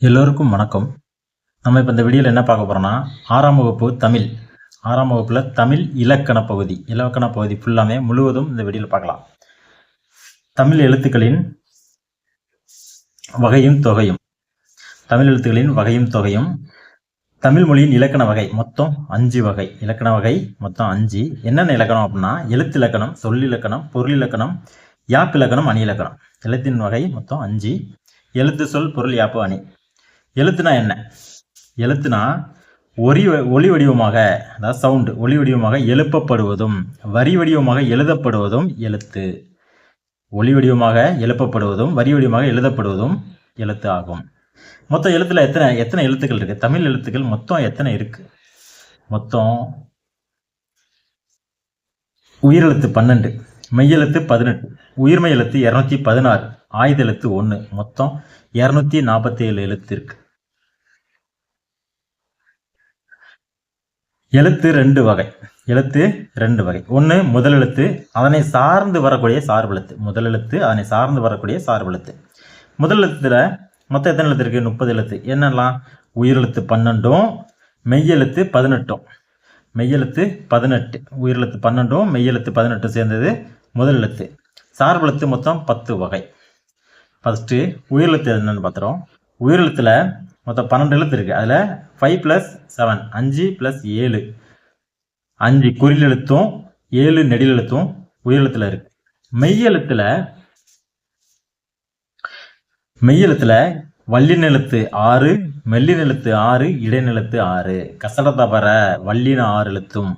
எல்லோருக்கும் வணக்கம். நம்ம இப்போ இந்த வீடியோவில் என்ன பார்க்க போகிறோம்னா ஆறாம் வகுப்பு தமிழ். ஆறாம் வகுப்பில் தமிழ் இலக்கண பகுதி. இலக்கண பகுதி ஃபுல்லாமே முழுவதும் இந்த வீடியோவில் பார்க்கலாம். தமிழ் எழுத்துக்களின் வகையும் தொகையும். தமிழ் எழுத்துக்களின் வகையும் தொகையும். தமிழ் மொழியின் இலக்கண வகை மொத்தம் அஞ்சு வகை. இலக்கண வகை மொத்தம் அஞ்சு. என்னென்ன இலக்கணம் அப்படின்னா எழுத்து இலக்கணம் சொல்லிலக்கணம் பொருள் இலக்கணம் யாப்பு இலக்கணம் அணி இலக்கணம். எழுத்தின் வகை மொத்தம் அஞ்சு. எழுத்து சொல் பொருள் யாப்பு அணி. எழுத்துனா என்ன? எழுத்துனா ஒரி ஒளி வடிவமாக அதாவது சவுண்டு ஒளி வடிவமாக எழுப்பப்படுவதும் வரி வடிவமாக எழுதப்படுவதும் எழுத்து. ஒளி வடிவமாக எழுப்பப்படுவதும் வரி வடிவமாக எழுதப்படுவதும் எழுத்து ஆகும். மொத்தம் எழுத்துல எத்தனை எத்தனை எழுத்துக்கள் இருக்கு? தமிழ் எழுத்துக்கள் மொத்தம் எத்தனை இருக்கு? மொத்தம் உயிரெழுத்து பன்னெண்டு மெய்யெழுத்து பதினெட்டு உயிர்மெய் எழுத்து இரநூத்தி பதினாறு ஆயுத எழுத்து ஒன்று மொத்தம் இரநூத்தி நாற்பத்தி ஏழு எழுத்து இருக்கு. எழுத்து ரெண்டு வகை. எழுத்து ரெண்டு வகை. ஒன்று முதல் எழுத்து அதனை சார்ந்து வரக்கூடிய சார்பெழுத்து முதல் எழுத்து அதனை சார்ந்து வரக்கூடிய சார்பெழுத்து முதல் மொத்தம் எத்தனை எழுத்து இருக்குது முப்பது எழுத்து. என்னெல்லாம்? உயிரெழுத்து பன்னெண்டும் மெய்யெழுத்து பதினெட்டும். மெய்யெழுத்து பதினெட்டு. உயிரெழுத்து பன்னெண்டும் மெய்யெழுத்து பதினெட்டும் சேர்ந்தது முதல் எழுத்து. சார்பெழுத்து மொத்தம் பத்து வகை. ஃபஸ்ட்டு உயிரெழுத்து என்னென்னு பார்த்துறோம் உயிரெழுத்தில் மொத்தம் பன்னெண்டு எழுத்து இருக்குது அதில் ஃபைவ் ப்ளஸ் செவன் அஞ்சு ப்ளஸ் ஏழு. அஞ்சு குறில் எழுத்தும் ஏழு நெடில் எழுத்தும் உயிரெழுத்தில் இருக்கு. மெய்யெழுத்தில் மெய்யெழுத்தில் வல்லின எழுத்து ஆறு மெல்லின எழுத்து ஆறு இடைநிலத்து ஆறு. கசடத்தபர வல்லின ஆறு எழுத்தும்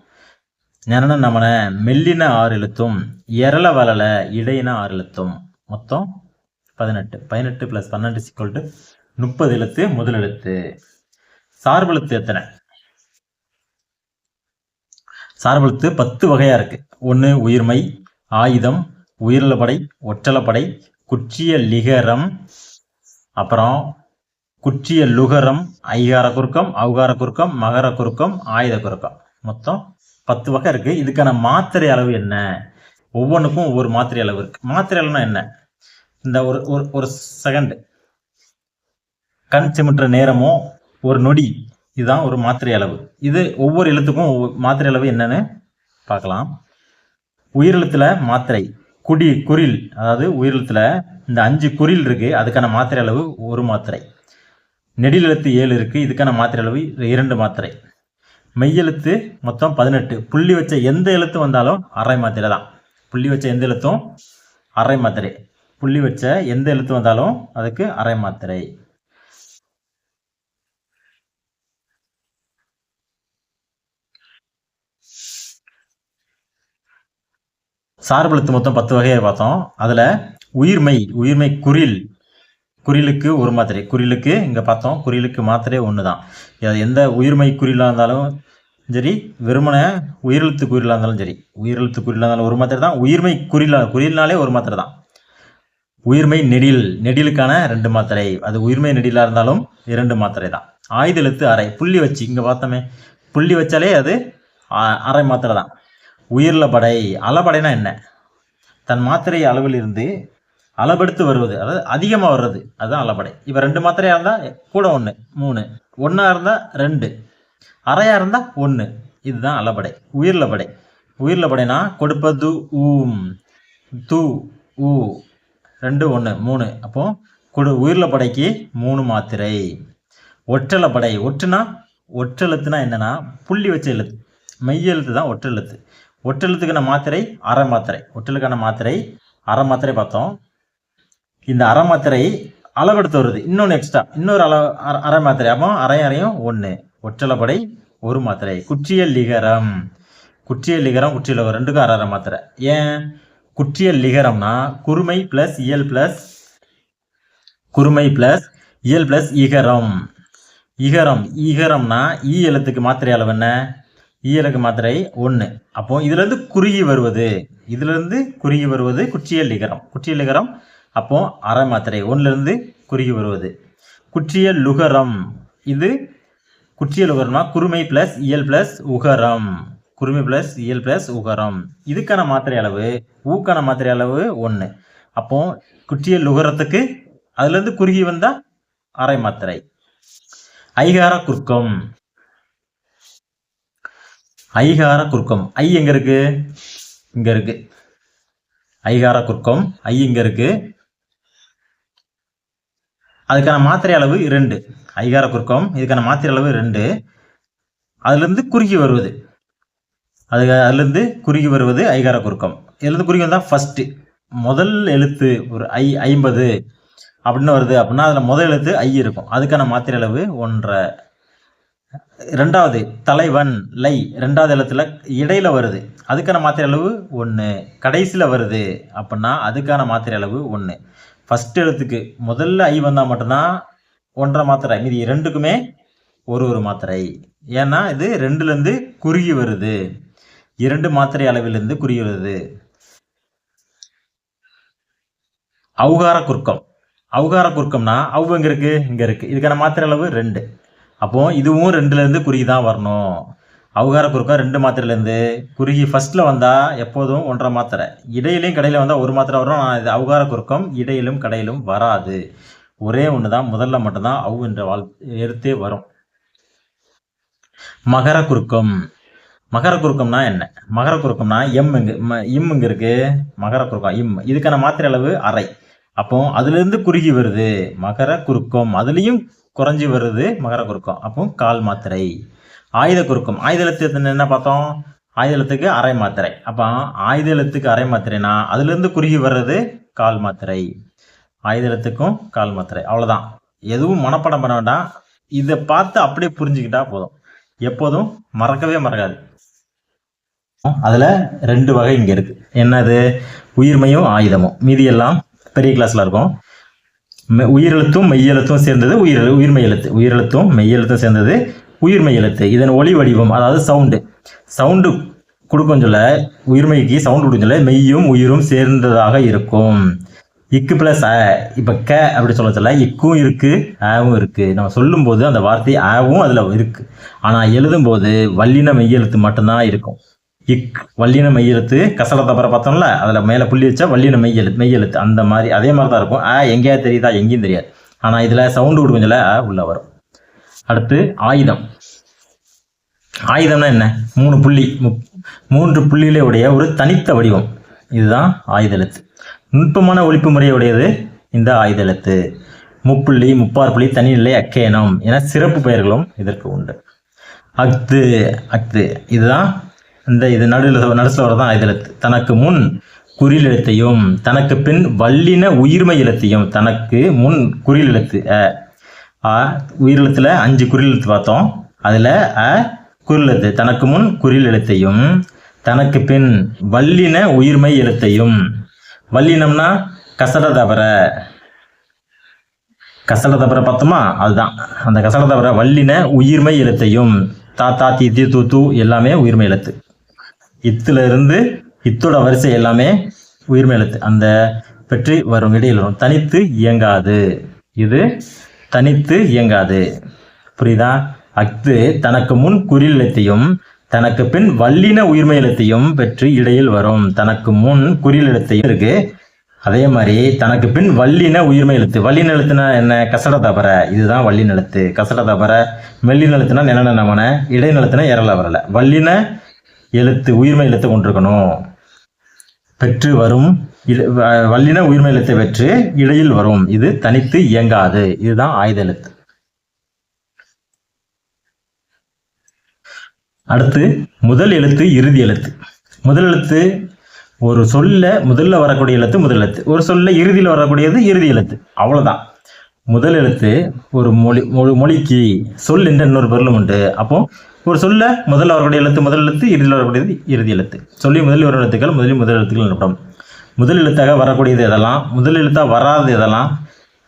ஞரண நமன மெல்லின ஆறு எழுத்தும் எரள வளல இடையின ஆறு எழுத்தும். மொத்தம் பதினெட்டு. பதினெட்டு ப்ளஸ் பன்னெண்டு சிக்கல் டு முப்பது எழுத்து முதல் எழுத்து. சார்பெழுத்து எத்தனை? சார்பெழுத்து பத்து வகையாக இருக்கு. ஒன்று உயிர்மை ஆயுதம் உயிரிழப்படை ஒற்றலப்படை குற்றிய லிகரம் அப்புறம் குற்றிய லுகரம் ஐகார குறுக்கம் அவுகார குறுக்கம் மகர குறுக்கம் ஆயுத குறுக்கம். மொத்தம் பத்து வகை இருக்கு. இதுக்கான மாத்திரை அளவு என்ன? ஒவ்வொன்றுக்கும் ஒவ்வொரு மாத்திரை அளவு இருக்கு. மாத்திரை அளவுனா என்ன? இந்த ஒரு ஒரு ஒரு செகண்ட் கண் சிமிட்டுற நேரமோ ஒரு நொடி இதுதான் ஒரு மாத்திரை அளவு. இது ஒவ்வொரு எழுத்துக்கும் ஒவ்வொரு மாத்திரை அளவு என்னன்னு பார்க்கலாம். உயிரெழுத்துல மாத்திரை குடி குரில் அதாவது உயிரெழுத்துல இந்த அஞ்சு குறில் இருக்கு அதுக்கான மாத்திரை அளவு ஒரு மாத்திரை. நெடில் எழுத்து ஏழு இருக்கு இதுக்கான மாத்திரை அளவு இரண்டு மாத்திரை. மெய்யெழுத்து மொத்தம் பதினெட்டு. புள்ளி வச்ச எந்த எழுத்து வந்தாலும் அரை மாத்திரை தான். புள்ளி வச்ச எந்த எழுத்தும் அரை மாத்திரை. புள்ளி வச்ச எந்த எழுத்து வந்தாலும் அதுக்கு அரை மாத்திரை. சார்பெழுத்து மொத்தம் பத்து வகையை பார்த்தோம். அதில் உயிர்மை உயிர்மை குறில். குறிலுக்கு ஒரு மாத்திரை குறிலுக்கு இங்கே பார்த்தோம். குறிலுக்கு மாத்திரை ஒன்று தான் எந்த உயிர்மை குறிலாக இருந்தாலும் சரி வெறுமனை உயிரெழுத்து குறிலாக இருந்தாலும் சரி. உயிரெழுத்து குறிலாக இருந்தாலும் ஒரு மாத்திரை தான். உயிர்மை குறிலா குறில்னாலே ஒரு மாத்திரை தான். உயிர்மை நெடில். நெடிலுக்கான ரெண்டு மாத்திரை. அது உயிர்மை நெடிலாக இருந்தாலும் இரண்டு மாத்திரை தான். ஆயுத எழுத்து அரை புள்ளி வச்சு இங்கே பார்த்தோமே. புள்ளி வச்சாலே அது அ- அரை மாத்திரை தான். உயிர்ல படை. அளபடைனா என்ன? தன் மாத்திரை அளவிலிருந்து அளபெடுத்து வருவது. அதாவது அதிகமாக வர்றது. அதுதான் அளபடை. இப்போ ரெண்டு மாத்திரையாக இருந்தால் கூட ஒன்று மூணு. ஒன்றா இருந்தால் ரெண்டு. அரையாக இருந்தால் ஒன்று இதுதான் அளபடை. உயிரில் படை. உயிர்ல படைனா கொடுப்பது ஊம். து ஊ. ரெண்டு ஒன்று மூணு. அப்போ கொடு உயிரில் படைக்கு மூணு மாத்திரை. ஒற்றலை படை. ஒற்றுனா ஒற்றெழுத்துனா என்னன்னா புள்ளி வச்ச எழுத்து. மெய் எழுத்து தான் ஒற்றெழுத்து. ஒற்றெழுத்துக்கான மாத்திரை அரை மாத்திரை. ஒற்றலுக்கான மாத்திரை அரை மாத்திரை பார்த்தோம். இந்த அரை மாத்திரை அளவெடுத்து வருது. இன்னொன்று எக்ஸ்ட்ரா இன்னொரு அளவு அரை- மாத்திரை. அப்போ அரை அரையும் ஒன்று ஒற்றலப்படை ஒரு மாத்திரை. குற்றிய லிகரம். குற்றிய லிகரம் குற்றிய லிகரம். ரெண்டுக்கும் அரை அரை மாத்திரை. ஏன்? குற்றிய லிகரம்னா குறுமை ப்ளஸ் இயல் ப்ளஸ் குறுமை ப்ளஸ் இயல் ப்ளஸ் இகரம். இகரம் இகரம்னா ஈ எழுத்துக்கு மாத்திரை அளவு என்ன? ஈரகு மாத்திரை ஒன்று அப்போ இதுலேருந்து குறுகி வருவது. இதுலேருந்து குறுகி வருவது குற்றியல் லிகரம் குற்றியல் லிகரம் அப்போ அரை மாத்திரை. ஒன்றுலேருந்து குறுகி வருவது. குற்றிய லுகரம். இது குற்றிய லுகரம்னா குருமை ப்ளஸ் இயல் ப்ளஸ் உகரம். குருமை ப்ளஸ் இயல் ப்ளஸ் உகரம். இதுக்கான மாத்திரை அளவு ஊக்கான மாத்திரை அளவு ஒன்று அப்போ குற்றிய லுகரத்துக்கு அதுலேருந்து குறுகி வந்தால் அரை மாத்திரை. ஐகார குறுக்கம். ஐகார குறுக்கம். ஐ எங்க இருக்கு? இங்க இருக்கு. ஐகார குறுக்கம். ஐ இங்க இருக்கு. அதுக்கான மாத்திரை அளவு இரண்டு. ஐகார குறுக்கம் இதுக்கான மாத்திரை அளவு ரெண்டு அதுலேருந்து குறுகி வருவது. அது அதுலேருந்து குறுகி வருவது ஐகார குறுக்கம். இதுலேருந்து குறுகி வந்தால் ஃபஸ்ட்டு முதல் எழுத்து ஒரு ஐ ஐம்பது. அப்படின்னு வருது அப்படின்னா அதில் முதல் எழுத்து ஐ இருக்கும். அதுக்கான மாத்திரை அளவு ஒன்றரை. ரெண்டாவது தலைவன் லை. ரெண்டாவது எழுத்துல இடையில வருது. அதுக்கான மாத்திரை அளவு ஒன்று கடைசியில் வருது அப்படின்னா அதுக்கான மாத்திரை அளவு ஒன்று ஃபஸ்ட் எழுத்துக்கு முதல்ல ஐ வந்தால் மட்டும்தான் ஒன்றரை மாத்திரை மீதி ரெண்டுக்குமே ஒரு ஒரு மாத்திரை. ஏன்னா இது ரெண்டுலேருந்து குறுகி வருது. இரண்டு மாத்திரை அளவிலிருந்து குறுகி வருது. அவுகார குறுக்கம் அவுகார குறுக்கம்னா அவு எங்கே இருக்கு? இங்கே இருக்கு. இதுக்கான மாத்திரை அளவு ரெண்டு. அப்போது இதுவும் ரெண்டுலேருந்து குறுகி தான் வரணும். அவகார குறுக்கம் ரெண்டு மாத்திரையிலேருந்து குறுகி ஃபஸ்ட்டில் வந்தால் எப்போதும் ஒன்றரை மாத்திரை. இடையிலையும் கடையில் வந்தால் ஒரு மாத்திரை வரும். ஆனால் இது அவகார குறுக்கம் இடையிலும் கடையிலும் வராது. ஒரே ஒன்று தான் முதல்ல மட்டும்தான் அவு என்ற வாழ் எழுத்தே வரும். மகர குறுக்கம் மகர குறுக்கம்னா என்ன? மகர குறுக்கம்னா எம் இங்கு ம- இம் இங்க இருக்கு. மகர குறுக்கம் இம். இதுக்கான மாத்திரை அளவு அரை. அப்போ அதுலேருந்து குறுகி வருது. மகர குறுக்கம் அதுலேயும் குறைஞ்சி வருது மகர குறுக்கம். அப்போ கால் மாத்திரை. ஆயுத குறுக்கம். ஆயுத எழுத்து என்ன பார்த்தோம்? ஆயுத எழுத்துக்கு அரை மாத்திரை. அப்போ ஆயுத எழுத்துக்கு அரை மாத்திரைனா அதுலேருந்து குறுகி வர்றது கால் மாத்திரை. ஆயுத எழுத்துக்கும் கால் மாத்திரை. அவ்வளோதான். எதுவும் மனப்பாடம் பண்ண வேண்டாம். இதை பார்த்து அப்படியே புரிஞ்சுக்கிட்டா போதும். எப்போதும் மறக்கவே மறக்காது. அதில் ரெண்டு வகை இங்கே இருக்கு. என்னது? உயிர்மையும் ஆயுதமும். மீதி எல்லாம் பெரிய கிளாஸில் இருக்கும். உயிரெழுத்தும் மெய்யெழுத்தும் சேர்ந்தது உயிர் உயிர்மை எழுத்து உயிரெழுத்தும் மெய்யெழுத்தும் சேர்ந்தது உயிர்மை எழுத்து இதன் ஒளி வடிவம் அதாவது சவுண்டு சவுண்டு கொடுக்கும் சொல்ல உயிர்மைக்கு சவுண்டு கொடுக்கும் சொல்ல மெய்யும் உயிரும் சேர்ந்ததாக இருக்கும். இக்கு பிளஸ் அ இப்போ க அப்படி சொல்ல சொல்ல இக்கும் இருக்குது ஆவும் இருக்குது நம்ம சொல்லும்போது அந்த வார்த்தை ஆவும் அதில் இருக்குது ஆனால் எழுதும்போது வல்லின மெய்யெழுத்து மட்டும்தான் இருக்கும். இக் வல்லின மெய்யெழுத்து கசலத்தை தப்பற பார்த்தோம்ல அதில் மேலே புள்ளி வச்சா வல்லின மெய்யெழுத்து மெய்யெழுத்து. அந்த மாதிரி அதே மாதிரி தான் இருக்கும். ஆ எங்கேயாவது தெரியுதா? எங்கேயும் தெரியாது. ஆனால் இதில் சவுண்டு கொடுக்கும் சொல்ல ஆ உள்ள வரும். அடுத்து ஆயுதம். ஆயுதம்னா என்ன? மூணு புள்ளி மூன்று புள்ளிகளே உடைய ஒரு தனித்த வடிவம். இதுதான் ஆயுத எழுத்து நுட்பமான ஒழிப்பு முறையுடையது இந்த ஆயுத எழுத்து முப்புள்ளி முப்பார் புள்ளி தனிநிலை அக்கேனம் என சிறப்பு பெயர்களும் இதற்கு உண்டு. அக்து அக்து இதுதான் இந்த இது நடுவில் நடுசில் வரதான் ஆயுத எழுத்து. தனக்கு முன் குறில் எழுத்தையும் தனக்கு பின் வல்லின உயிர்மை எழுத்தையும் தனக்கு முன் குறில் எழுத்து. அ ஆ உயிரெழுத்தில் அஞ்சு குறில் எழுத்து பார்த்தோம். அதில் அ குறில் எழுத்து. தனக்கு முன் குறில் எழுத்தையும் தனக்கு பின் வல்லின உயிர்மை எழுத்தையும். வல்லினம்னா கசட தவற. கசட தவற பார்த்தோமா? அதுதான். அந்த கசட தவற வல்லின உயிர்மை எழுத்தையும். தாத்தா தீ தீ தூ தூ எல்லாமே உயிர்மை எழுத்து. இத்துல இருந்து இத்தோட வரிசை எல்லாமே உயிர்மை எழுத்து அந்த பெற்றி வரும் இடையில் வரும். தனித்து இயங்காது. இது தனித்து இயங்காது. புரியுதா? அஃது தனக்கு முன் குறில் எழுத்தையும் தனக்கு பின் வல்லின உயிர்மை எழுத்தையும் பெற்று இடையில் வரும். தனக்கு முன் குறில் எழுத்தையும் இருக்கு. அதே மாதிரி தனக்கு பின் வல்லின உயிர்மை எழுத்து வல்லின எழுத்துனா என்ன? கசட தபர. இதுதான் வல்லின எழுத்து கசட தபர. மெல்லின எழுத்துனா நிலன நமன இடைநிலத்துனா எரல வரல. வல்லின எழுத்து உயிர்மை எழுத்தை கொண்டிருக்கணும். பெற்று வரும் வ- வல்லின உயிர்மை எழுத்தை பெற்று இடையில் வரும். இது தனித்து இயங்காது. இதுதான் ஆயுத எழுத்து. அடுத்து முதல் எழுத்து இறுதி எழுத்து. முதல் எழுத்து ஒரு சொல்ல முதல்ல வரக்கூடிய எழுத்து முதல் எழுத்து. ஒரு சொல்ல இறுதியில் வரக்கூடியது இறுதி எழுத்து. அவ்வளவுதான். முதல் எழுத்து ஒரு மொழி மொழி மொழிக்கு சொல் என்ற இன்னொரு பொருளும் உண்டு. அப்போ ஒரு சொல்ல முதல்ல அவர்களுடைய எழுத்து முதல் எழுத்து இறுதியில் வரக்கூடியது இறுதி எழுத்து. சொல்லி முதலில் வரும் எழுத்துக்கள் முதலில் முதல் எழுத்துக்கள் எனப்படும் முதல் எழுத்தாக வரக்கூடியது எதெல்லாம்? முதல் எழுத்தாக வராதது எதெல்லாம்?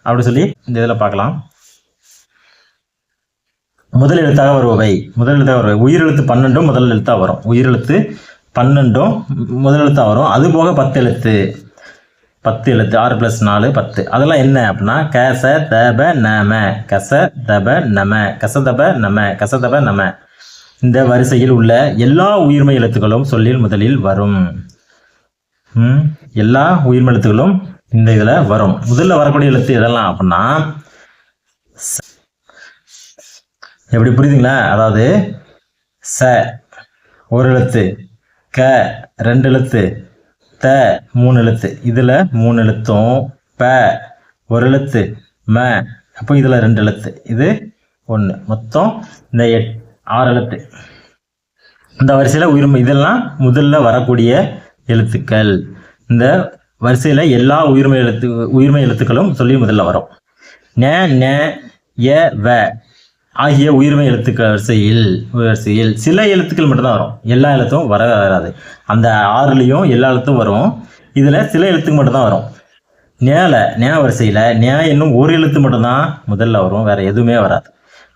அப்படி சொல்லி இந்த இதில் பார்க்கலாம். முதல் எழுத்தாக வருபவை. முதல் எழுத்தாக வருபவை. உயிரெழுத்து பன்னெண்டும் முதல் எழுத்தாக வரும். உயிரெழுத்து பன்னெண்டும் முதல் எழுத்தாக வரும். அது போக பத்து எழுத்து. பத்து எழுத்து. ஆறு ப்ளஸ் நாலு பத்து. அதெல்லாம் என்ன அப்படின்னா கச தப நம. கச தப நம. கசதப நம. கசதப நம. இந்த வரிசையில் உள்ள எல்லா உயிர்மை எழுத்துக்களும் சொல்லில் முதலில் வரும். எல்லா உயிர்மை எழுத்துக்களும் இந்த இதில் வரும். முதல்ல வரக்கூடிய எழுத்து எதெல்லாம் அப்படின்னா ச. எப்படி புரியுதுங்களா? அதாவது ச. ஒரு எழுத்து. க. ரெண்டு எழுத்து. த. மூணு எழுத்து. இதில் மூணு எழுத்தும் ப. ஒரு எழுத்து. ம. அப்போ இதில் ரெண்டு எழுத்து. இது ஒன்று மொத்தம் இந்த எட் ஆறு எழுத்து. இந்த வரிசையில் உயிர்மை இதெல்லாம் முதல்ல வரக்கூடிய எழுத்துக்கள். இந்த வரிசையில் எல்லா உயிர்மை எழுத்து உயிர்மை எழுத்துக்களும் சொல்லி முதல்ல வரும். நே நே ய வ ஆகிய உயிர்மை எழுத்துக்கள் வரிசையில் வரிசையில் சில எழுத்துக்கள் மட்டும்தான் வரும். எல்லா எழுத்தும் வர வராது. அந்த ஆறுலேயும் எல்லா எழுத்தும் வரும். இதில் சில எழுத்துக்கு மட்டும்தான் வரும். நேல நே வரிசையில் நே என்னும் ஒரு எழுத்து மட்டும்தான் முதல்ல வரும். வேற எதுவுமே வராது.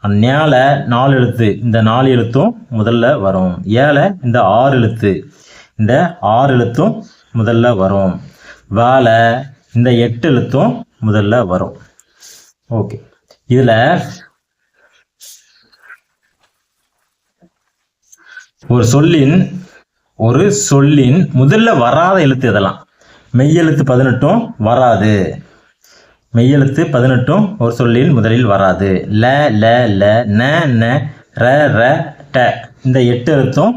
அந்நேல நாலு எழுத்து. இந்த நாலு எழுத்தும் முதல்ல வரும். ஏல இந்த ஆறு எழுத்து. இந்த ஆறு எழுத்தும் முதல்ல வரும். வேலை இந்த எட்டு எழுத்தும் முதல்ல வரும். ஓகே. இதில் ஒரு சொல்லின் ஒரு சொல்லின் முதல்ல வராத எழுத்து இதெல்லாம் மெய்யெழுத்து பதினெட்டும் வராது. மெய்யெழுத்து பதினெட்டும் ஒரு சொல்லில் முதலில் வராது. ல ல ல ந ந ர ர ட. இந்த எட்டு எழுத்தும்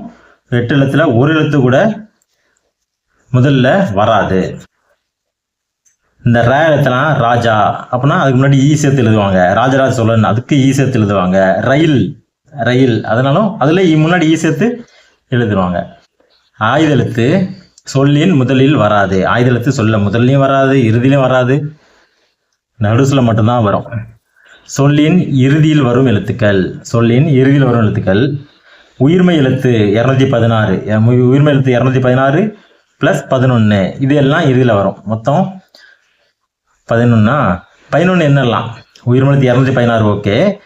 எட்டு எழுத்துல ஒரு எழுத்து கூட முதல்ல வராது. இந்த ர எழுத்தலாம் ராஜா. அப்படின்னா அதுக்கு முன்னாடி ஈ சேர்த்து எழுதுவாங்க. ராஜராஜ சோழன் அதுக்கு ஈ சேர்த்து எழுதுவாங்க. ரயில் ரயில். அதனாலும் அதில் முன்னாடி ஈ சேர்த்து எழுதுவாங்க. ஆயுத எழுத்து சொல்லின் முதலில் வராது. ஆயுத எழுத்து சொல்ல முதல்லையும் வராது இறுதியிலும் வராது. நடுசில் மட்டும்தான் வரும். சொல்லின் இறுதியில் வரும் எழுத்துக்கள். சொல்லின் இறுதியில் வரும் எழுத்துக்கள். உயிர்மை எழுத்து இரநூத்தி பதினாறு. உயிர்மை எழுத்து இரநூத்தி பதினாறு ப்ளஸ் பதினொன்று இது எல்லாம் இறுதியில் வரும். மொத்தம் பதினொன்னா? பதினொன்று என்னெல்லாம்? உயிர்மை எழுத்து இரநூத்தி பதினாறு ஓகே.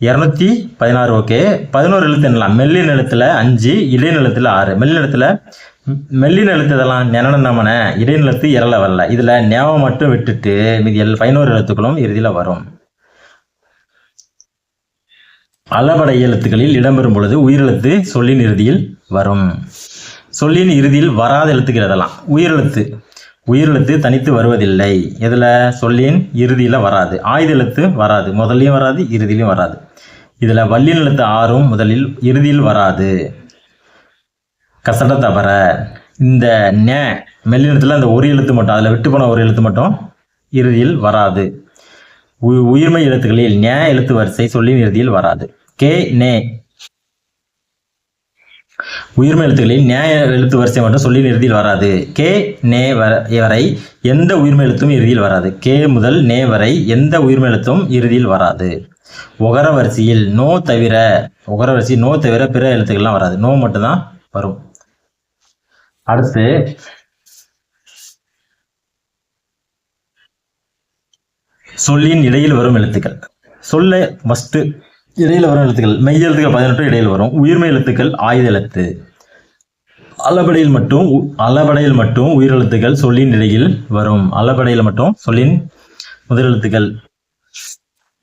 இரநூத்தி பதினாறு ஓகே. பதினோரு எழுத்து என்னலாம் மெல்லின எழுத்துல அஞ்சு இடைநிலத்தில் ஆறு. மெல்லின எழுத்துல மெல்லின் எழுத்து இதெல்லாம் நெனன இடைநிலத்து இரல வரல இதில் ஞாபகம் மட்டும் விட்டுட்டு மீதி எல் பதினோரு எழுத்துக்களும் இறுதியில் வரும். அளபடை எழுத்துக்களில் இடம்பெறும் பொழுது உயிரெழுத்து சொல்லின் இறுதியில் வரும். சொல்லின் இறுதியில் வராத எழுத்துக்கள் இதெல்லாம் உயிரெழுத்து உயிரெழுத்து தனித்து வருவதில்லை. இதில் சொல்லின் இறுதியில் வராது. ஆயுத எழுத்து வராது. முதல்லையும் வராது இறுதியிலையும் வராது. இதில் வள்ளின் எழுத்து ஆறும் முதலில் இறுதியில் வராது. கசட தவற இந்த நே மெல்லினத்தில் அந்த ஒரு எழுத்து மட்டும் அதில் விட்டு போன ஒரு எழுத்து மட்டும் இறுதியில் வராது. உ- உயிர்மை எழுத்துக்களில் நே எழுத்து வரிசை சொல்லின் இறுதியில் வராது. கே நே. உயிர்மை எழுத்துக்களில் நியாய எழுத்து வரிசை மட்டும் சொல்லின் இறுதியில் வராது. கே நே வர- வரை எந்த உயிர்மை எழுத்தும் இறுதியில் வராது. கே முதல் நே வரை எந்த உயிர்மை எழுத்தும் இறுதியில் வராது. உகர வரிசையில் நோ தவிர உகர வரிசை நோ தவிர பிற எழுத்துக்கள்லாம் வராது. நோ மட்டும்தான் வரும். அடுத்து சொல்லின் இடையில் வரும் எழுத்துக்கள். சொல்ல ஃபஸ்ட்டு இடையில் வரும் எழுத்துக்கள். மெய் எழுத்துக்கள் பதினெட்டு இடையில் வரும். உயிர்மெய் எழுத்துக்கள் ஆயுத எழுத்து. அளபடையில் மட்டும் உ- அளபடையில் மட்டும் உயிரெழுத்துக்கள் சொல்லின் இடையில் வரும். அளபடையில் மட்டும் சொல்லின் முதலெழுத்துக்கள்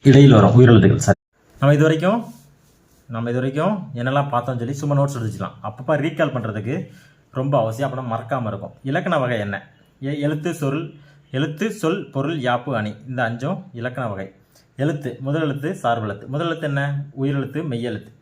இடையில் வரும். உயிரெழுத்துக்கள் சரி. நம்ம இது வரைக்கும் நம்ம இது வரைக்கும் என்னெல்லாம் பார்த்தோம்னு சொல்லி சும்மா நோட்ஸ் எடுத்துக்கலாம். அப்பப்போ ரீகால் பண்ணுறதுக்கு ரொம்ப அவசியம் அப்போ மறக்காமல் இருக்கும். இலக்கண வகை என்ன? எழுத்து சொல் எழுத்து சொல் பொருள் யாப்பு அணி. இந்த அஞ்சும் இலக்கண வகை. எழுத்து முதல் எழுத்து சார்பெழுத்து முதல் எழுத்து என்ன? உயிரெழுத்து மெய்யெழுத்து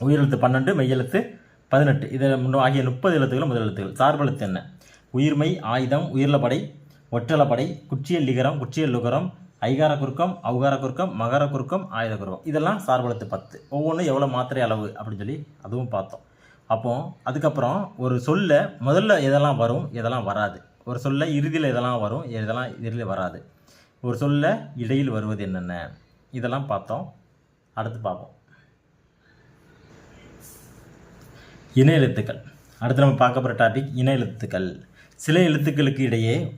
உயிரெழுத்து பன்னெண்டு மெய்யெழுத்து பதினெட்டு. இதில் முன்ன- ஆகிய முப்பது எழுத்துக்கள் முதல் எழுத்துக்கள் சார்பெழுத்து என்ன? உயிர்மை ஆயுதம் உயிர்லப்படை ஒற்றலப்படை குச்சியல் லிகரம் குச்சியல் லுகரம் ஐகார குறுக்கம் அவுகார குறுக்கம் மகர குறுக்கம் ஆயுத குறுக்கம். இதெல்லாம் சார்பெழுத்து பத்து. ஒவ்வொன்றும் எவ்வளோ மாத்திரை அளவு அப்படின்னு சொல்லி அதுவும் பார்த்தோம். அப்போ அதுக்கப்புறம் ஒரு சொல்ல முதல்ல எதெல்லாம் வரும் எதெல்லாம் வராது. ஒரு சொல்ல இறுதியில் எதெல்லாம் வரும் எதெல்லாம் இறுதியில் வராது. ஒரு சொல்ல இடையில் வருவது என்னென்ன? இதெல்லாம் பார்த்தோம். அடுத்து பார்ப்போம். இன எழுத்துக்கள். அடுத்து நம்ம பார்க்க போகிற டாபிக் இன எழுத்துக்கள். சில எழுத்துக்களுக்கு இடையே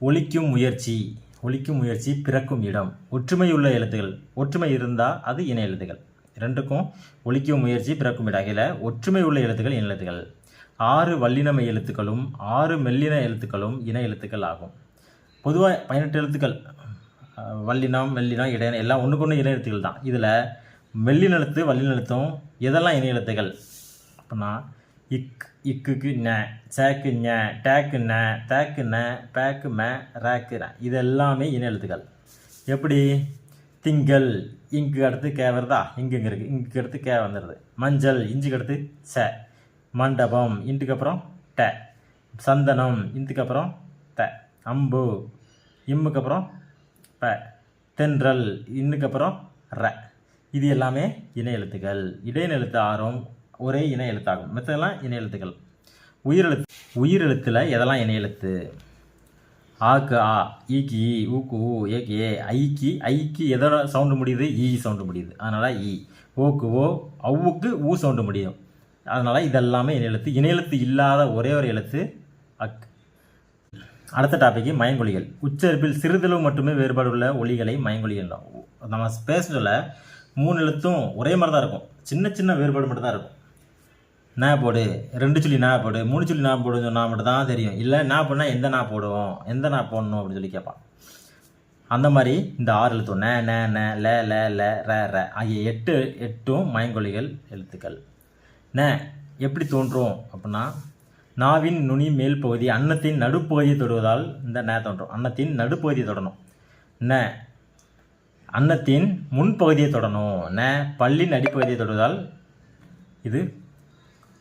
ஒழிக்கும் முயற்சி ஒழிக்கும் முயற்சி பிறக்கும் இடம். ஒற்றுமை உள்ள எழுத்துக்கள். ஒற்றுமை இருந்தால் அது இன எழுத்துக்கள். ரெண்டுக்கும் ஒழிக்கும் முயற்சி பிறக்கும் இடம் ஒற்றுமை உள்ள எழுத்துக்கள் இன எழுத்துக்கள். ஆறு வல்லினமை எழுத்துக்களும் ஆறு மெல்லின எழுத்துக்களும் இன எழுத்துக்கள் ஆகும். பொதுவாக பதினெட்டு எழுத்துக்கள் வல்லினம் மெல்லினம் இடையின எல்லாம் ஒன்றுக்கு ஒன்று இன எழுத்துக்கள் தான். இதில் மெல்லின எழுத்து வல்லின எழுத்தும் எதெல்லாம் இன எழுத்துக்கள்? அப்படின்னா இக் இக்குக்கு ந சேக்கு ஞ டேக்கு ந தேக்கு ந பேக்கு ம ரேக்கு ந இது எல்லாமே இன எழுத்துக்கள். எப்படி? திங்கள் இங்கு அடுத்து கே வருதா? இங்கு இங்கே இருக்குது இங்கு அடுத்து கே வந்துடுது மஞ்சள் இஞ்சுக்கு அடுத்து ச. மண்டபம் இன்ட்டுக்கு அப்புறம் ட. சந்தனம் இந்துக்கு அப்புறம் த. அம்பு இம்முக்கு அப்புறம் ப. தென்றல் இன்னுக்கு அப்புறம் ர. இது எல்லாமே இணை எழுத்துக்கள். இடைநிறுத்து ஆறும் ஒரே இணை எழுத்தாகும். மற்றதெல்லாம் இணை எழுத்துக்கள். உயிரெழுத்து உயிரெழுத்தில் எதெல்லாம் இணை எழுத்து? ஆக்கு ஆ ஈக்கு ஈ ஊக்கு ஊ ஏக்கு ஏ ஐக்கு. ஐக்கு எதோட சவுண்டு முடியுது? ஈ சவுண்டு முடியுது. அதனால் ஈ. ஓக்கு ஓ அவ்வுக்கு ஊ சவுண்டு முடியும். அதனால் இதெல்லாமே இணையெழுத்து இணையெழுத்து இல்லாத ஒரே ஒரு எழுத்து அக். அடுத்த டாபிக் மயங்கொலிகள் உச்சரிப்பில் சிறிதளவு மட்டுமே வேறுபாடு உள்ள ஒலிகளை மயங்கொலிகள் நம்ம பேசுகிறதில் மூணு எழுத்தும் ஒரே மாதிரி தான் இருக்கும். சின்ன சின்ன வேறுபாடு மட்டும் தான் இருக்கும். நா போடு ரெண்டு சொல்லி நான் போடு மூணு சொல்லி நான் போடுன்னு சொன்னால் மட்டும் தான் தெரியும். இல்லை நான் போடனா எந்த நான் போடுவோம்? எந்த நான் போடணும் அப்படின்னு சொல்லி கேட்பான். அந்த மாதிரி இந்த ஆறு எழுத்தும் ந ந ந ல ல ல ர ர ஆகிய எட்டு எட்டும் மயங்கொலிகள் எழுத்துக்கள். ந எப்படி தோன்றும் அப்படின்னா நாவின் நுனி மேல் பகுதி அன்னத்தின் நடுப்பகுதியை தொடுவதால் இந்த ந தோன்றும். அன்னத்தின் நடுப்பகுதியை தொடணும். ந அன்னத்தின் முன்பகுதியை தொடணும். ந பல்லின் அடிப்பகுதியை தொடுவதால் இது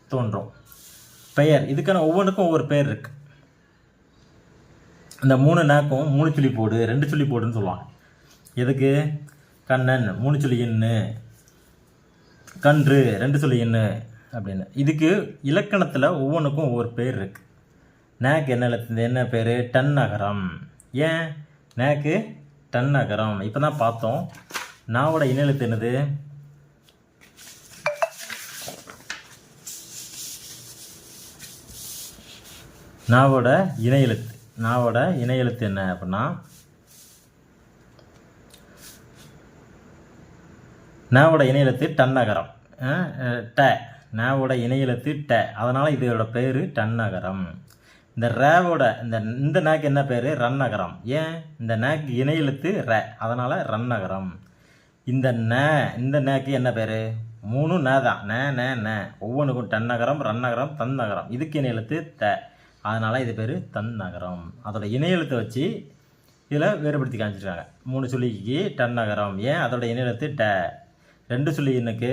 தோன்றும். பெயர். இதுக்கான ஒவ்வொன்றுக்கும் ஒவ்வொரு பெயர் இருக்குது இந்த மூணு நாக்கும் மூணு சுழி போடு ரெண்டு சுழி போடுன்னு சொல்லுவாங்க. எதுக்கு? கண்ணன். மூணு சுழி எண்ணு. கன்று. ரெண்டு சுழி எண்ணு அப்படின்னு. இதுக்கு இலக்கணத்தில் ஒவ்வொன்றுக்கும் ஒவ்வொரு பேர் இருக்குது நேக்கு என்ன என்ன பேர் டன் நகரம். ஏன்? நேக்கு டன் நகரம். இப்போ தான் பார்த்தோம். நாவோட இன எழுத்து என்னது? நாவோட இணை எழுத்து நாவோட இணை எழுத்து என்ன அப்படின்னா நாவோட இணை எழுத்து டன்னகரம் ட. நாவோட இணை எழுத்து ட. அதனால் இதோட பேர் டன்னகரம். இந்த ரேவோட இந்த இந்த நேக்கு என்ன பேர்? ரன்னகரம். ஏன்? இந்த நாக்கு இணை எழுத்து ர. அதனால் ரன்னகரம். இந்த ந இந்த நேக்கு என்ன பேர்? மூணு ந தான். ந ந ந. ஒவ்வொன்றுக்கும் டன்னகரம் ரன்னகரம் தன்னகரம். இதுக்கு இணை எழுத்து த. அதனால் இது பேர் தன் நகரம். அதோடய இணையெழுத்தை வச்சு இதில் வேறுபடுத்தி காமிச்சிருக்காங்க. மூணு சொல்லிக்கு டன்னகரம் ஏன்? அதோட இணையெழுத்து ட. ரெண்டு சொல்லி இன்னுக்கு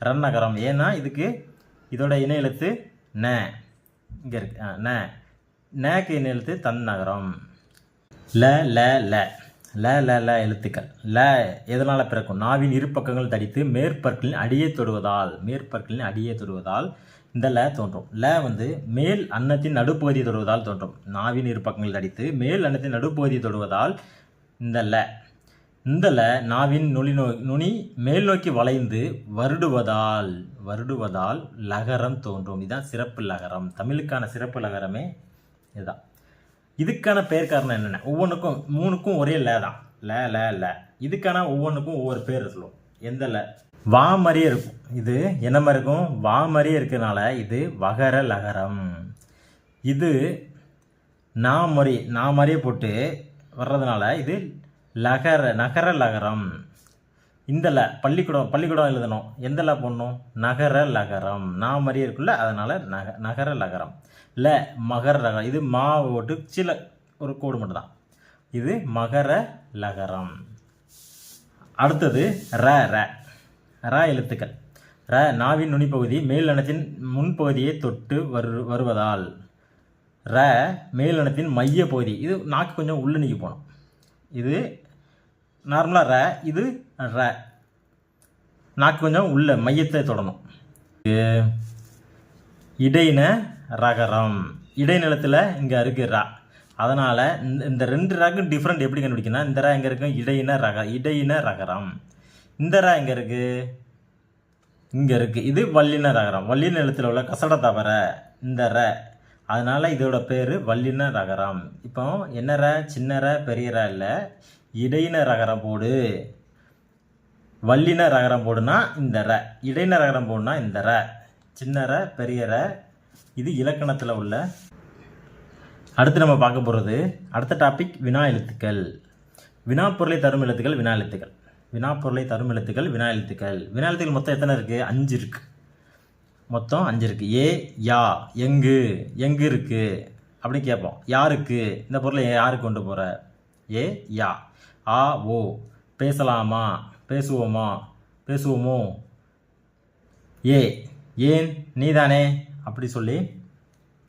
ரன் நகரம். ஏன்னா இதுக்கு இதோட இணையெழுத்து ந. இங்கே இருக்கு. ஆ, ந. நேக்கு இணை எழுத்து தன்னகரம் ல ல ல. ல ல ல எழுத்துக்கள். ல எதனால் பிறக்கும்? நாவின் இரு பக்கங்கள் தடித்து மேற்பற்களின் அடியே தொடுவதால். மேற்பற்களின் அடியே தொடுவதால் இந்த ல தோன்றும். ல வந்து மேல் அன்னத்தின் நடுப்பகுதியை தொடுவதால் தோன்றும். நாவின் இரு பக்கங்கள் தடித்து மேல் அன்னத்தின் நடுப்பகுதியை தொடுவதால் இந்த ல. இந்த ல நாவின் நுனி நோ நுனி மேல் நோக்கி வளைந்து வருடுவதால் வருடுவதால் லகரம் தோன்றும். இதுதான் சிறப்பு லகரம். தமிழுக்கான சிறப்பு லகரமே இதுதான். இதுக்கான பெயர் காரணம் என்னென்ன? ஒவ்வொன்றுக்கும் மூணுக்கும் ஒரே ல தான். ல ல ல. இதுக்கான ஒவ்வொன்றுக்கும் ஒவ்வொரு பேர் சொல்லுவோம். எந்த ல வா மாதிரியே இருக்கும். இது என்ன மாதிரி இருக்கும்? வா மாதிரியே இருக்கனால இது வகர லகரம். இது நா மாதிரி நான் மாதிரியே போட்டு வர்றதுனால இது லகர நகர லகரம். இந்த ல பள்ளிக்கூடம் பள்ளிக்கூடம் எழுதணும். எந்த ல போடணும்? நகர லகரம். நான் மாதிரியே இருக்குல்ல அதனால் நக நகர லகரம். ல மகர லகரம். இது மா போட்டு சில ஒரு கோடு மட்டும்தான். இது மகர லகரம். அடுத்தது ர ர. ர எழுத்துக்கள். ர நாவின் நுனிப்பகுதி மேல் முன்பகுதியை தொட்டு வரு வருவதால். ர மேலணத்தின் மைய பகுதி இது நாக்கு கொஞ்சம் உள்ள போகணும். இது நார்மலாக ர இது ர. நாக்கு கொஞ்சம் உள்ள மையத்தை தொடணும். இடையின ரகரம். இடைநிலத்தில் இங்கே இருக்கு ரா. அதனால் இந்த இந்த ரெண்டு ரகம் டிஃப்ரெண்ட் எப்படி கண்டுபிடிக்கணும் இந்த ரா எங்கே இருக்கும் இடையின ரக இடையின ரகரம். இந்த ரா எங்கே இருக்குது இங்கே இருக்குது இது வல்லின ரகரம். வல்லின எழுத்தில் உள்ள கசட தவிர இந்த ர. அதனால் இதோட பேர் வல்லின ரகரம். இப்போ என்ன ர? சின்ன ர பெரிய ர இல்லை. இடையின ரகரம் போடு. வல்லின ரகரம் போடுனா இந்த ர. இடையின ரகரம் போடுனா இந்த ர. சின்ன ர பெரிய ர. இது இலக்கணத்தில் உள்ள அடுத்து நம்ம பார்க்க போகிறது அடுத்த டாபிக் வினா எழுத்துக்கள். வினா பொருளை தரும் எழுத்துக்கள் வினா எழுத்துக்கள். வினா பொருளை தரும் எழுத்துக்கள் வினா எழுத்துக்கள். வினா எழுத்துக்கள் மொத்தம் எத்தனை இருக்குது அஞ்சு இருக்குது மொத்தம் அஞ்சு இருக்குது ஏ யா எங்கு எங்கு இருக்குது அப்படின்னு கேட்போம். யாருக்கு? இந்த பொருளை யாருக்கு கொண்டு போகிற ஏ யா. ஆ ஓ. பேசலாமா? பேசுவோமா? பேசுவோமோ? ஏ ஏன்? நீதானே? அப்படி சொல்லி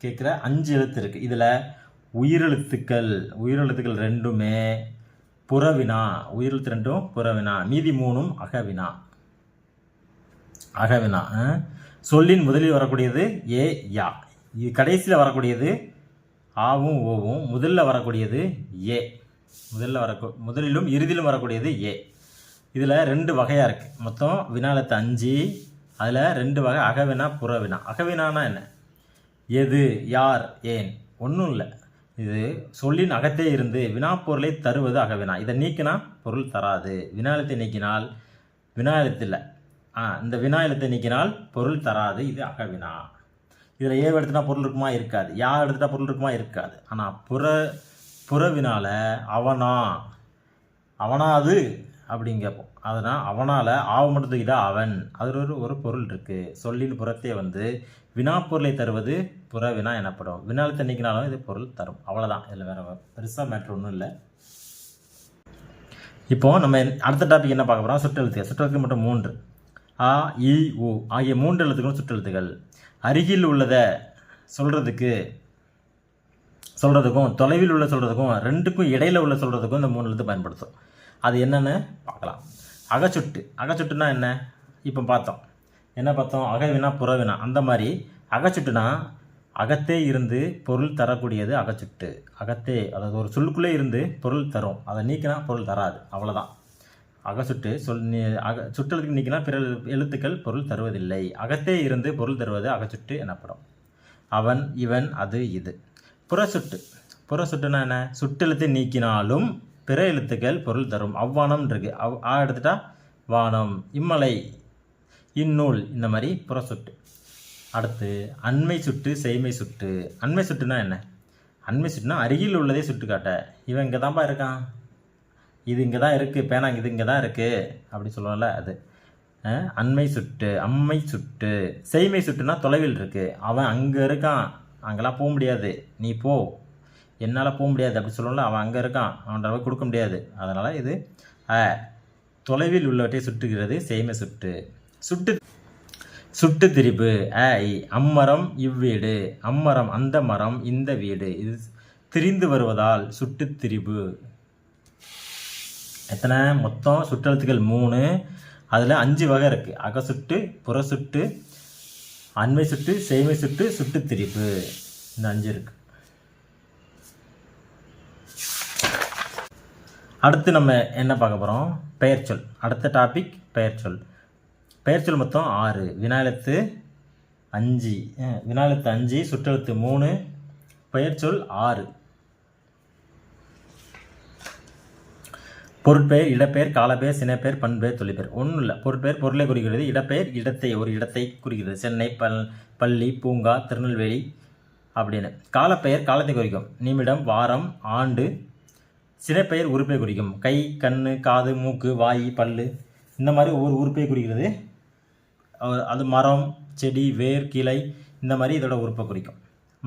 கேட்குற அஞ்சு எழுத்து இருக்குது இதில் உயிரெழுத்துக்கள் உயிரெழுத்துக்கள் ரெண்டுமே புறவினா உயிரெழுத்து ரெண்டும் புறவினா மீதி மூணும் அகவினா. அகவினா சொல்லின் முதலில் வரக்கூடியது ஏ யா. இது கடைசியில் வரக்கூடியது ஆவும் ஓவும். முதல்ல வரக்கூடியது ஏ. முதல்ல வர முதலிலும் இறுதியிலும் வரக்கூடியது ஏ. இதில் ரெண்டு வகையாக இருக்குது மொத்தம் வினாலத்து அஞ்சு அதில் ரெண்டு வகை அகவினா புறவினா. அகவினானா என்ன? எது யார் ஏன்? ஒன்றும் இல்லை. இது சொல்லின் அகத்தே இருந்து வினாப்பொருளை தருவது அகவினா. இதை நீக்கினா பொருள் தராது. வினாயலத்தை நீக்கினால் வினாயத்தில் ஆ இந்த வினாயலத்தை நீக்கினால் பொருள் தராது. இது அகவினா. இதில் ஏவ எடுத்துனா பொருள் இருக்குமா? இருக்காது. யார் எடுத்துட்டா பொருள் இருக்குமா? இருக்காது. ஆனால் புற புறவினால அவனா. அவனாது அப்படின்னு கேட்போம். அதனால் அவனால் ஆவ மட்டும் அவன். அதில் ஒரு ஒரு பொருள் இருக்குது சொல்லின் புறத்தே வந்து வினாப்பொருளை தருவது புற வினா எனப்படும். வினாலத்தை நீக்கினாலும் இது பொருள் தரும். அவ்வளோதான் இதில் வேறு பெருசாக மேட்ரு ஒன்றும் இல்லை. இப்போது நம்ம அடுத்த டாபிக் என்ன பார்க்க போகிறோம் சுற்றெழுத்து. சுற்றெழுத்து மட்டும் மூன்று. ஆ இ உ ஆகிய மூன்று எழுத்துக்களும் சுற்றெழுத்துகள். அருகில் உள்ளதை சொல்கிறதுக்கு சொல்கிறதுக்கும் தொலைவில் உள்ள சொல்கிறதுக்கும் ரெண்டுக்கும் இடையில உள்ள சொல்கிறதுக்கும் இந்த மூணு எழுத்து பயன்படுத்தும். அது என்னென்னு பார்க்கலாம். அகச்சுட்டு. அகச்சுட்டுனா என்ன? இப்போ பார்த்தோம். என்ன பார்த்தோம்? அகவினா புறவினா. அந்த மாதிரி அகச்சுட்டுனா அகத்தே இருந்து பொருள் தரக்கூடியது அகச்சுட்டு. அகத்தே அதாவது ஒரு சொல்லுக்குள்ளே இருந்து பொருள் தரும். அதை நீக்கினா பொருள் தராது. அவ்வளோதான் அகச்சுட்டு சொல் நீ அக சுற்றெழுத்துக்கு நீக்கினா பிற எழுத்துக்கள் பொருள் தருவதில்லை. அகத்தே இருந்து பொருள் தருவது அகச்சுட்டு எனப்படும். அவன் இவன் அது இது. புறசுட்டு புறசுட்டுனா என்ன? சுட்டெழுத்தை நீக்கினாலும் பிற எழுத்துக்கள் பொருள் தரும். அவ்வானம் இருக்கு அவ் ஆ எடுத்துட்டா வானம் இம்மலை இந்நூல் இந்த மாதிரி புற சுட்டு. அடுத்து அண்மை சுட்டு செய்மை சுட்டு. அண்மை சுட்டுனா என்ன? அண்மை சுட்டுனா அருகில் உள்ளதே சுட்டு காட்ட இவன் இங்கே தான்ப்பா இருக்கான். இது இங்கே தான் இருக்குது பேனா இது இங்கே தான் இருக்குது அப்படி சொல்லுவோம்ல அது. அண்மை சுட்டு அம்மை சுட்டு. செய்மை சுட்டுனா தொலைவில் இருக்குது அவன் அங்கே இருக்கான். அங்கெல்லாம் போக முடியாது. நீ போ. என்னால் போக முடியாது அப்படி சொல்லணும்ல அவன் அங்கே இருக்கான் அவன்கிட்ட கொடுக்க முடியாது. அதனால் இது அ தொலைவில் உள்ளவற்றை சுட்டுகிறது செய்மை சுட்டு. சுட்டு சுட்டு திரிப்பு அ அம்மரம் இவ்வீடு அம்மரம் அந்த மரம் இந்த வீடு. இது திரிந்து வருவதால் சுட்டு திரிப்பு எத்தனை? மொத்தம் சுற்றெழுத்துக்கள் மூணு. அதில் அஞ்சு வகை இருக்குது அகசுட்டு புறசுட்டு அண்மை சுட்டு செய்மை சுட்டு சுட்டு திரிப்பு இந்த அஞ்சு இருக்குது அடுத்து நம்ம என்ன பார்க்க போகிறோம் பெயர்ச்சொல் அடுத்த டாபிக் பெயர்ச்சொல் பெயர்ச்சொல் மொத்தம் ஆறு. வினாலத்து அஞ்சு. வினாலத்து அஞ்சு சுற்றெழுத்து மூணு பெயர்ச்சொல் ஆறு. பொருட்பெயர் இடப்பெயர் காலப்பெயர் சினப்பெயர் பண்பெயர் தொழிற்பெயர் ஒன்றும் இல்லை. பொருட்பெயர் பொருளை குறிக்கிறது. இடப்பெயர் இடத்தை ஒரு இடத்தை குறிக்கிறது. சென்னை பல் பள்ளி பூங்கா திருநெல்வேலி அப்படின்னு. காலப்பெயர் காலத்தை குறிக்கும். நிமிடம் வாரம் ஆண்டு சிறப்பெயர் உறுப்பை குறிக்கும். கை கண் காது மூக்கு வாய் பல்லு. இந்த மாதிரி ஒவ்வொரு உறுப்பை குறிக்கிறது. அது மரம் செடி வேர் கிளை இந்த மாதிரி இதோட உறுப்பை குறிக்கும்.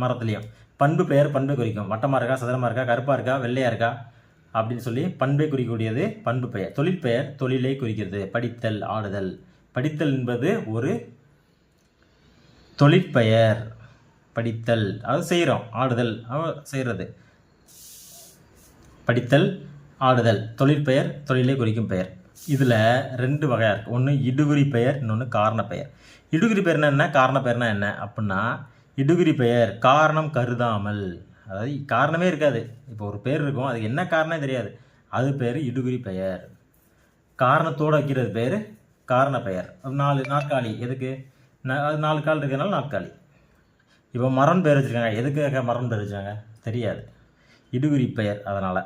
மரத்துலேயும். பண்பு பெயர் பண்பை குறிக்கும். வட்டமாக இருக்கா சதுரமாக இருக்கா கருப்பாக இருக்கா வெள்ளையாக இருக்கா? அப்படின்னு சொல்லி பண்பை குறிக்கக்கூடியது பண்பு பெயர். தொழிற்பெயர் தொழிலை குறிக்கிறது. படித்தல் ஆடுதல் படித்தல் என்பது ஒரு தொழிற்பெயர். படித்தல். அது செய்கிறோம் ஆடுதல் செய்கிறது படித்தல் ஆடுதல் தொழிற்பெயர் தொழிலை குறிக்கும் பெயர். இதில் ரெண்டு வகையாக இருக்குது ஒன்று இடுகுறி பெயர் இன்னொன்று காரண பெயர். இடுகுறி பெயர்னா என்ன? காரண பெயர்னா என்ன? அப்படின்னா இடுகுறி பெயர் காரணம் கருதாமல். அதாவது காரணமே இருக்காது. இப்போ ஒரு பேர் இருக்கும். அதுக்கு என்ன காரணம் தெரியாது. அது பேர் இடுகுறி பெயர். காரணத்தோடு வைக்கிறது பேர் காரண பெயர். நாலு நாற்காலி. எதுக்கு? அது நாலு கால் இருக்கிறதுனால நாற்காலி. இப்போ மரம் பேர் வச்சுருக்காங்க. எதுக்காக மரம் பேர் வச்சுருக்காங்க? தெரியாது. இடுகுறி பெயர் அதனால்.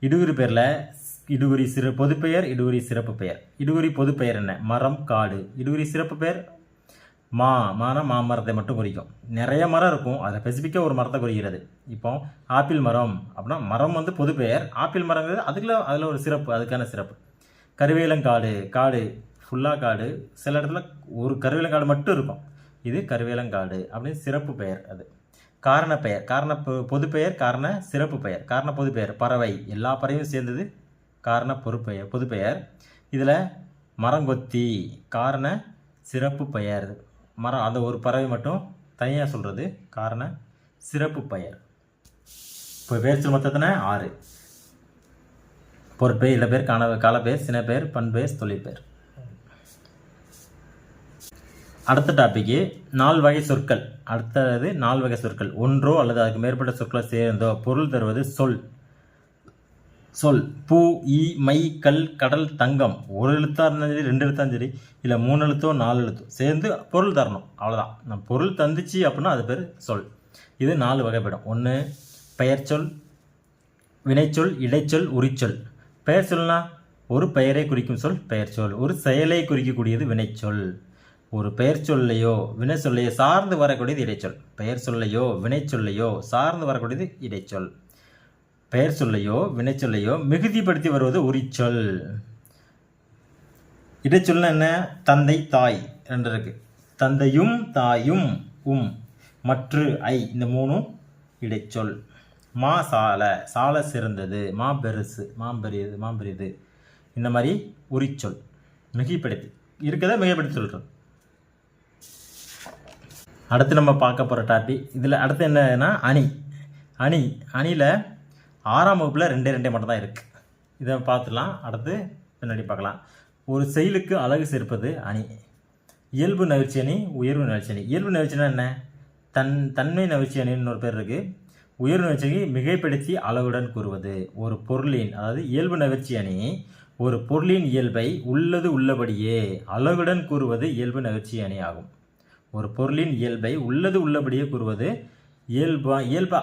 இடுகுறி பெயரில் இடுகுறி சிறு பொதுப்பெயர் இடுகுறி சிறப்பு பெயர். இடுகுறி பொதுப்பெயர் என்ன? மரம் காடு. இடுகுறி சிறப்பு பெயர்? மா. மானா மாமரத்தை மட்டும் குறிக்கும். நிறைய மரம் இருக்கும். அதில் ஸ்பெசிஃபிக்காக ஒரு மரத்தை குறிக்கிறது. இப்போ ஆப்பிள் மரம் அப்படின்னா மரம் வந்து பொது பெயர். ஆப்பிள் மரங்கிறது அதுக்குள்ள அதில் ஒரு சிறப்பு அதுக்கான சிறப்பு. கருவேலங்காடு காடு. ஃபுல்லாக காடு. சில இடத்துல ஒரு கருவேலங்காடு மட்டும் இருக்கும். இது கருவேலங்காடு அப்படின்னு சிறப்பு பெயர் அது. காரண பெயர் காரண பொதுப்பெயர் பொது பெயர் காரண சிறப்பு பெயர். காரண பொது பெயர் பறவை. எல்லா பறவையும் சேர்ந்தது காரண பொறுப்பெயர் பொதுப்பெயர். இதில் மரங்கொத்தி காரண சிறப்பு பெயர். மரம் அந்த ஒரு பறவை மட்டும் தனியாக சொல்கிறது காரண சிறப்பு பெயர். இப்போ பேர் மொத்தத்தின ஆறு. பொறுப்பேர் பேர் காண காலப்பேர் சினப்பேர் பண்பேர் தொழிற்பேர் அடுத்த டாப்பிக்கு நால் வகை சொற்கள். அடுத்தது நால் வகை சொற்கள். ஒன்றோ அல்லது அதுக்கு மேற்பட்ட சொற்களை சேர்ந்தோ பொருள் தருவது சொல். சொல். பூ ஈ மை கல் கடல் தங்கம். ஒரு எழுத்தாக இருந்தாலும் சரி ரெண்டு எழுத்தாலும் சரி இல்லை மூணு எழுத்தோ நாலு எழுத்தோ சேர்ந்து பொருள் தரணும். அவ்வளோதான் நம்ம பொருள் தந்துச்சு அப்படின்னா அது பேர் சொல். இது நாலு வகைப்படும். ஒன்று பெயர்ச்சொல் வினைச்சொல் இடைச்சொல் உரிச்சொல். பெயர் சொல்னா ஒரு பெயரை குறிக்கும் சொல் பெயர் சொல். ஒரு செயலை குறிக்கக்கூடியது வினைச்சொல் ஒரு பெயர் சொல்லையோ வினை சொல்லையோ சார்ந்து வரக்கூடியது இடைச்சொல். பெயர் சொல்லையோ வினை சொல்லையோ சார்ந்து வரக்கூடியது இடைச்சொல். பெயர் சொல்லையோ வினை சொல்லையோ மிகுதிப்படுத்தி வருவது உரிச்சொல். இடைச்சொல்னா என்ன? தந்தை தாய் ரெண்டு இருக்கு. தந்தையும் தாயும் உம் மற்று ஐ இந்த மூணும் இடைச்சொல். மா சால. சால சிறந்தது. மா பெருசு. மாம்பெரியது மாம்பெரியது இந்த மாதிரி உரிச்சொல். மிகைப்படுத்தி இருக்கதை மிகைப்படுத்தி சொல்கிறோம் அடுத்து நம்ம பார்க்க போகிற டாபிக். இதில் அடுத்து என்னன்னா அணி. அணி அணியில் ஆறாம் வகுப்பில் ரெண்டே ரெண்டே மட்டும் தான் இருக்குது இதை பார்த்துலாம் அடுத்து பின்னாடி பார்க்கலாம். ஒரு செயலுக்கு அழகு சேர்ப்பது அணி. இயல்பு நகர்ச்சி அணி உயர்வு நகர்ச்சி அணி. இயல்பு நவிர்ச்சினா என்ன? தன் தன்மை நகர்ச்சி அணின்னு ஒரு பேர் இருக்குது உயர்வு நவிர்ச்சி மிகைப்படுத்தி அளவுடன் கூறுவது. ஒரு பொருளின் அதாவது இயல்பு நகர்ச்சி அணி ஒரு பொருளின் இயல்பை உள்ளது உள்ளபடியே அழகுடன் கூறுவது இயல்பு நகர்ச்சி அணி ஆகும் ஒரு பொருளின் இயல்பை உள்ளது உள்ளபடியே கூறுவது இயல்பா இயல்பா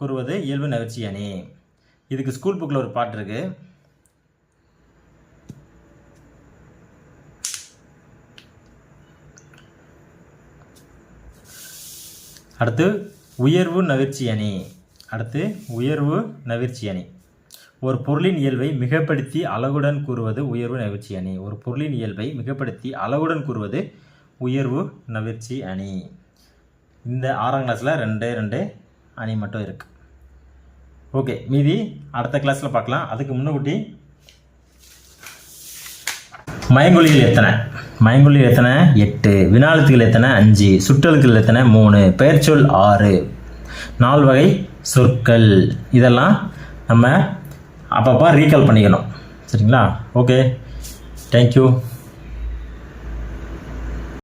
கூறுவது இயல்பு நகர்ச்சி அணி இதுக்கு ஸ்கூல் புக்கில் ஒரு பாட்டு இருக்கு. அடுத்து உயர்வு நவிர்ச்சி அணி அடுத்து உயர்வு நவிர்ச்சி அணி ஒரு பொருளின் இயல்பை மிகப்படுத்தி அழகுடன் கூறுவது உயர்வு நவிர்ச்சி அணி ஒரு பொருளின் இயல்பை மிகப்படுத்தி அழகுடன் கூறுவது உயர்வு நவிர்ச்சி அணி. இந்த ஆறாம் கிளாஸில் ரெண்டே ரெண்டு அணி மட்டும் இருக்குது ஓகே மீதி அடுத்த கிளாஸில் பார்க்கலாம். அதுக்கு முன்னக்கூட்டி மயங்கொலிகள் எத்தனை? மயங்கொலிகள் எத்தனை? எட்டு. வினாழுத்துகள் எத்தனை? அஞ்சு. சுற்றலுக்கள் எத்தனை? மூணு. பெயர்ச்சொல் ஆறு. நால் வகை சொற்கள். இதெல்லாம் நம்ம அப்பப்போ ரீகால் பண்ணிக்கணும். சரிங்களா? Okay thank you